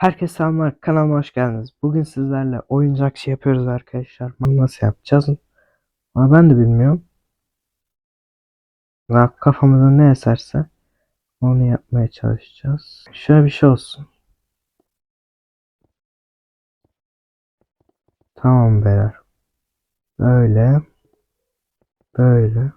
Herkese selamlar. Kanalıma hoş geldiniz. Bugün sizlerle oyuncak şey yapıyoruz arkadaşlar. Nasıl yapacağız? Ama ben de bilmiyorum. Ama Kafamıza ne eserse onu yapmaya çalışacağız. Şöyle bir şey olsun. Tamam beyler. Böyle. Böyle.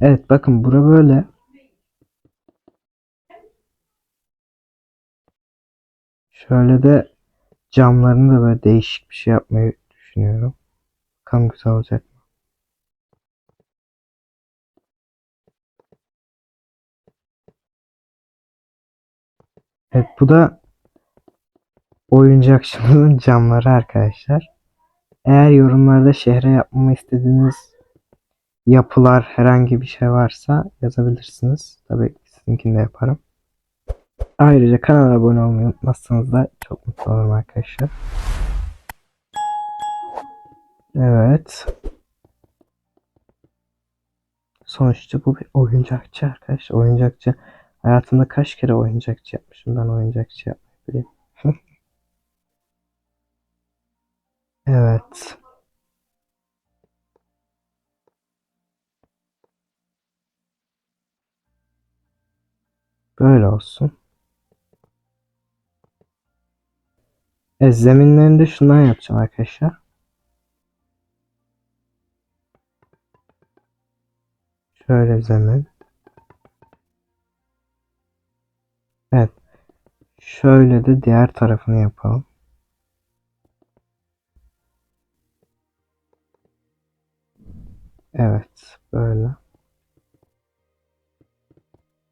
Evet bakın bura böyle. Şöyle de camlarını da böyle değişik bir şey yapmayı düşünüyorum. Bakalım güzel olacak mı? Evet bu da oyuncakçımızın camları arkadaşlar. Eğer yorumlarda şehre yapmamı istediğiniz yapılar herhangi bir şey varsa yazabilirsiniz. Tabii sizinkini de yaparım. Ayrıca kanala abone olmayı unutmazsanız da çok mutlu olurum arkadaşlar. Evet. Sonuçta bu bir oyuncakçı arkadaş. Oyuncakçı. Hayatımda kaç kere oyuncakçı yapmışım. Ben oyuncakçı yapmayı. Evet. Böyle olsun. Evet, zeminlerini de şundan yapacağım arkadaşlar. Şöyle zemin. Evet. Şöyle de diğer tarafını yapalım. Evet, böyle.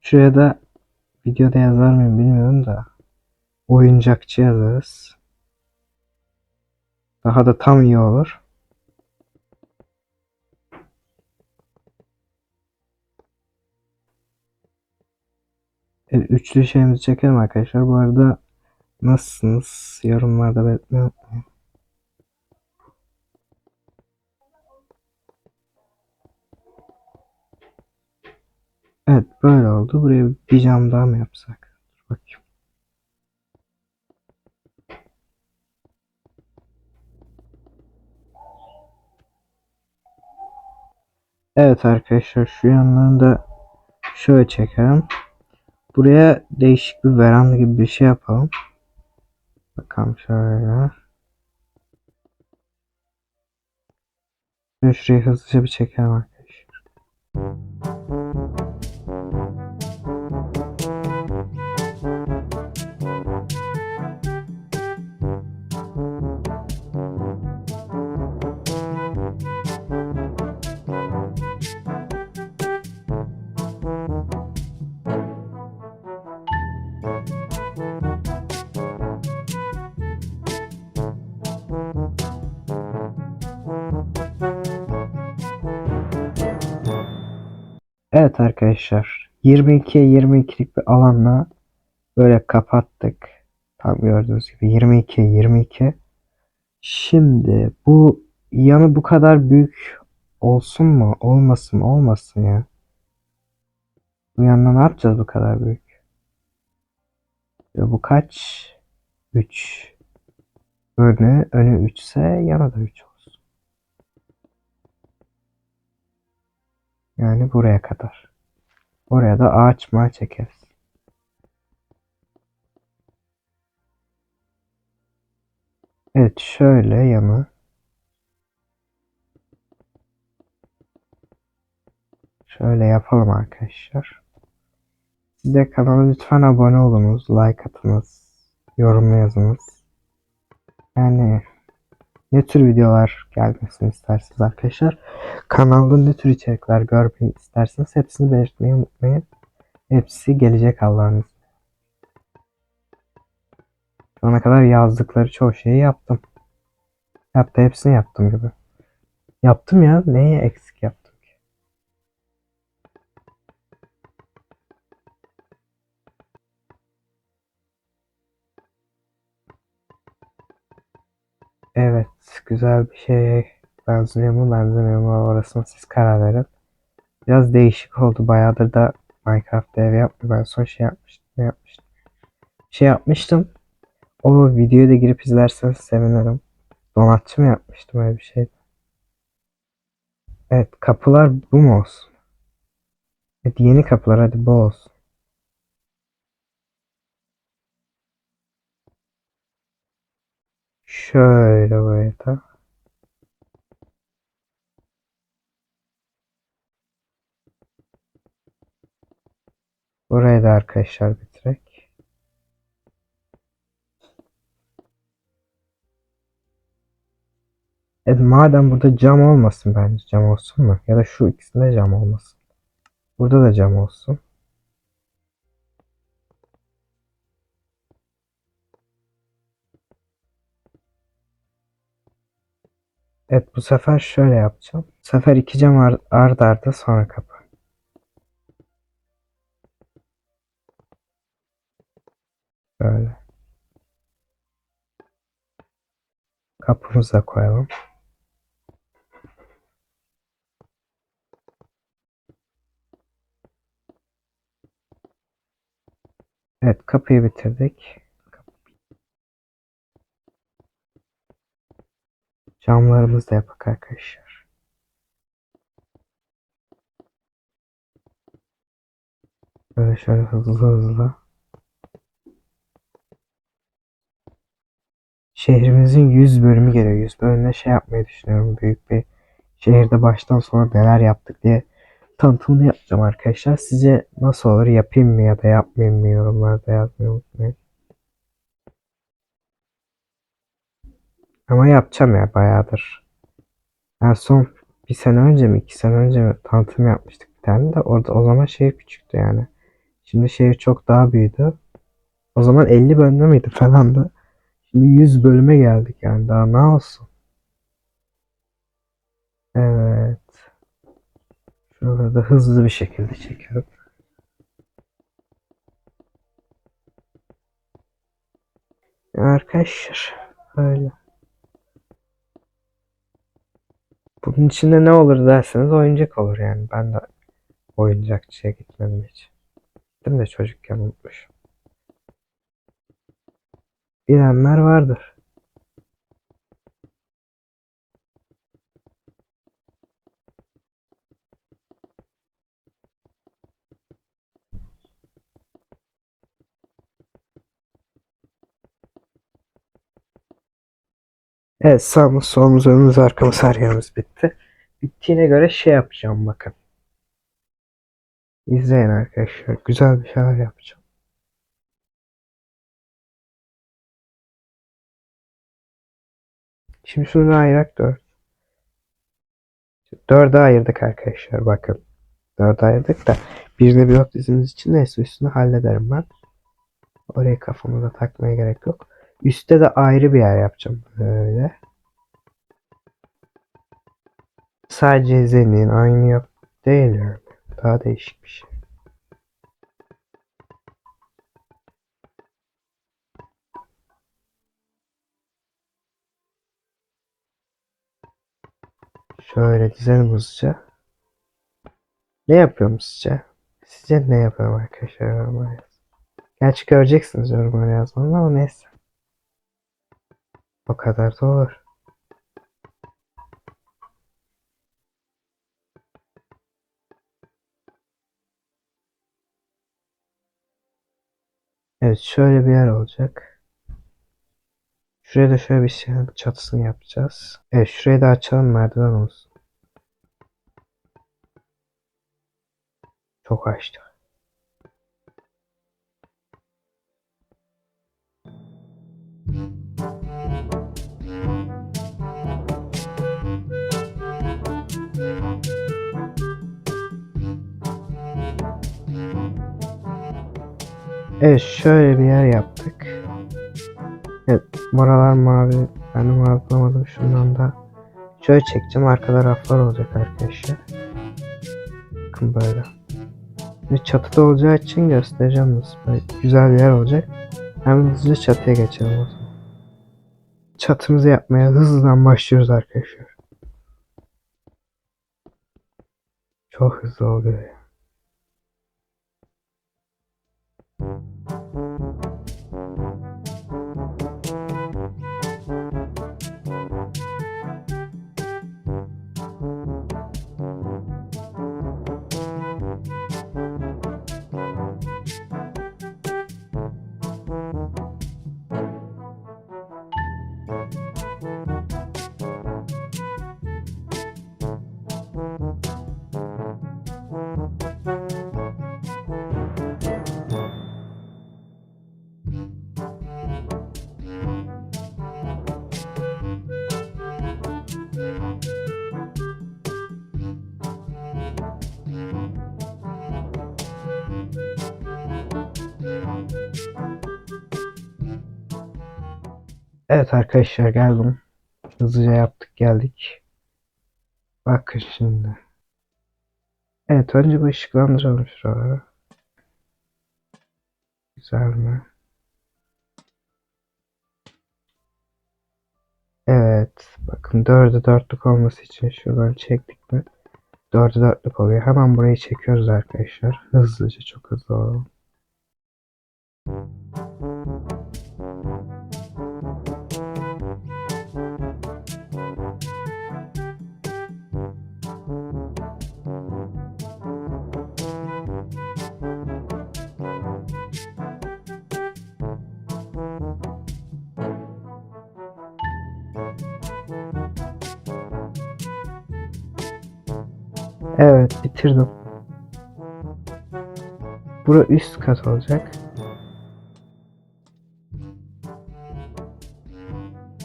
Şuraya da videoda yazar mıyım bilmiyorum da oyuncakçı yazarız. Daha da tam iyi olur. Evet, üçlü şeyimizi çekelim arkadaşlar. Bu arada nasılsınız? Yorumlarda belirtmeyi unutmayın. Evet böyle oldu. Buraya bir cam daha mı yapsak? Bakayım. Evet arkadaşlar şu yanlarını da şöyle çekelim. Buraya değişik bir veranda gibi bir şey yapalım. Bakalım şöyle. Şurayı hızlıca bir çekelim arkadaşlar. Evet arkadaşlar 22'ye 22'lik bir alanla böyle kapattık. Tam gördüğünüz gibi 22'ye 22. Şimdi bu yanı bu kadar büyük olsun mu? Olmasın mı? Olmasın ya. Bu yanına ne yapacağız bu kadar büyük? Ya bu kaç? 3. Önü, önü 3 ise yanı da 3 olsun. Yani buraya kadar. Oraya da ağaç mağaç çekeriz. Evet şöyle yanı. Şöyle yapalım arkadaşlar. Siz de kanala lütfen abone olunuz, like atınız, yorum yazınız. Yani ne tür videolar gelmesini istersiniz arkadaşlar. Kanalda ne tür içerikler görmeyi isterseniz hepsini belirtmeyi unutmayın. Hepsi gelecek Allah'ın izniyle. Şu ana kadar yazdıkları çoğu şeyi yaptım. Hatta hepsini yaptım gibi. Yaptım ya. Neye eksik yaptım Evet. Güzel bir şeye benziyor mu benzemiyor mu orasını siz karar verin. Biraz değişik oldu. Bayağıdır da Minecraft'ta ev yapma. Ben son şey yapmıştım. Ne yapmıştım? Şey yapmıştım. O videoyu da girip izlerseniz sevinirim. Donatçı mı yapmıştım öyle bir şey. Evet kapılar bu mu olsun? Evet yeni kapılar hadi bu olsun. Şöyle böyle da. Burayı da arkadaşlar bitirek. Evet madem burada cam olmasın bence cam olsun mu? Ya da şu ikisinde cam olmasın. Burada da cam olsun. Evet bu sefer şöyle yapacağım. Bu sefer iki cam ar ard arda sonra kapı. Böyle. Kapımızı koyalım. Evet kapıyı bitirdik. Camlarımızı da yapak arkadaşlar. Böyle şöyle hızlı hızlı. Şehrimizin 100 bölümü geliyor. 100 bölümde şey yapmayı düşünüyorum. Büyük bir şehirde baştan sona neler yaptık diye tanıtımını yapacağım arkadaşlar. Sizce nasıl olur? Yapayım mı ya da yapmayayım mı yorumlarda yazmayı unutmayın. Ama yapacağım ya bayağıdır. En son bir sene önce mi iki sene önce mi tanıtım yapmıştık bir tane de orada o zaman şehir küçüktü yani. Şimdi şehir çok daha büyüdü. O zaman 50 bölümde miydi falan da. Şimdi 100 bölüme geldik yani daha ne olsun. Evet. Şuraları da hızlı bir şekilde çekiyorum. Arkadaşlar öyle. Bunun içinde ne olur derseniz oyuncak olur yani. Ben de oyuncakçıya gitmedim hiç. Gittim de çocukken unutmuşum. Bilenler vardır. Evet sağımız solumuz önümüz arkamız her yerimiz bitti. Bittiğine göre şey yapacağım bakın. İzleyin arkadaşlar. Güzel bir şeyler yapacağım. Şimdi şunu ayırak dört. Dörde ayırdık arkadaşlar bakın. Dörde ayırdık da birine blok dizimiz için neyse üstünü hallederim ben. Oraya kafamı da takmaya gerek yok. Üste de ayrı bir yer yapacağım. Böyle. Sadece zemin aynı yap değil yani. Daha değişik bir şey. Şöyle dizelim hızlıca. Ne yapıyorum sizce? Sizce ne yapıyorum arkadaşlar. Gerçi göreceksiniz yorumlara yazmanı ama neyse. O kadar da olur. Evet şöyle bir yer olacak. Şuraya da şöyle bir şey çatısını yapacağız. Evet şurayı da açalım merdiven olsun. Çok açtık. Evet şöyle bir yer yaptık. Evet buralar mavi. Ben de mavi bulamadım şundan da. Şöyle çekeceğim arkada raflar olacak arkadaşlar. Bakın böyle. Şimdi çatıda olacağı için göstereceğim nasıl. Böyle güzel bir yer olacak. Hemen hızlıca çatıya geçelim o zaman. Çatımızı yapmaya hızlıdan başlıyoruz arkadaşlar. Çok hızlı oluyor ya. Thank you. Evet arkadaşlar geldim. Hızlıca yaptık geldik. Bakın şimdi. Evet önce bir ışıklandıralım şuraları. Güzel mi? Evet. Bakın dördü dörtlük olması için şuradan çektik mi? Dördü dörtlük oluyor. Hemen burayı çekiyoruz arkadaşlar. Hızlıca çok hızlı olalım. Evet bitirdim. Bura üst kat olacak.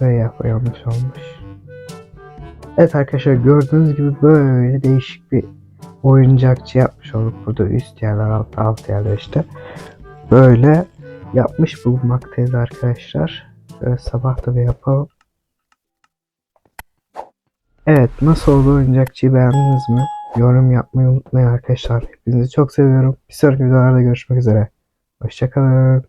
Buraya yanlış olmuş. Evet arkadaşlar gördüğünüz gibi böyle değişik bir oyuncakçı yapmış olduk. Burada üst yerler alt alt yerler işte. Böyle yapmış bulunmaktayız arkadaşlar. Şöyle sabah da bir yapalım. Evet nasıl oldu oyuncakçıyı beğendiniz mi? Yorum yapmayı unutmayın arkadaşlar. Hepinizi çok seviyorum. Bir sonraki videolarda görüşmek üzere. Hoşçakalın.